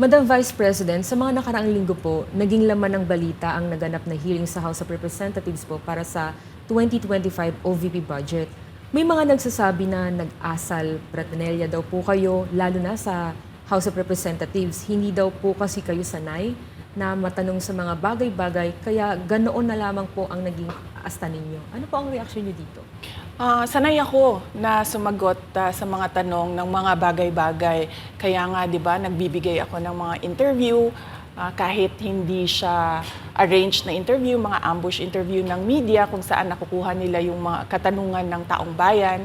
Madam Vice President, sa mga nakaraang linggo po, naging laman ng balita ang naganap na hearing sa House of Representatives po para sa 2025 OVP budget. May mga nagsasabi na nag-asal pratanelya daw po kayo, lalo na sa House of Representatives. Hindi daw po kasi kayo sanay na matanong sa mga bagay-bagay, kaya ganoon na lamang po ang naging asta ninyo. Ano po ang reaksyon niyo dito? Ah, sanay ako na sumagot ah, sa mga tanong ng mga bagay-bagay. Kaya nga, di ba, nagbibigay ako ng mga interview, ah, kahit hindi siya arranged na interview, mga ambush interview ng media kung saan nakukuha nila yung mga katanungan ng taong bayan.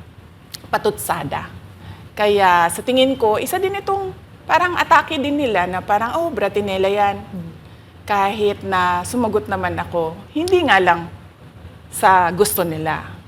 patutsada. Kaya sa tingin ko, isa din itong parang atake din nila na parang, oh, bratinela yan. Kahit na sumagot naman ako, hindi nga lang sa gusto nila.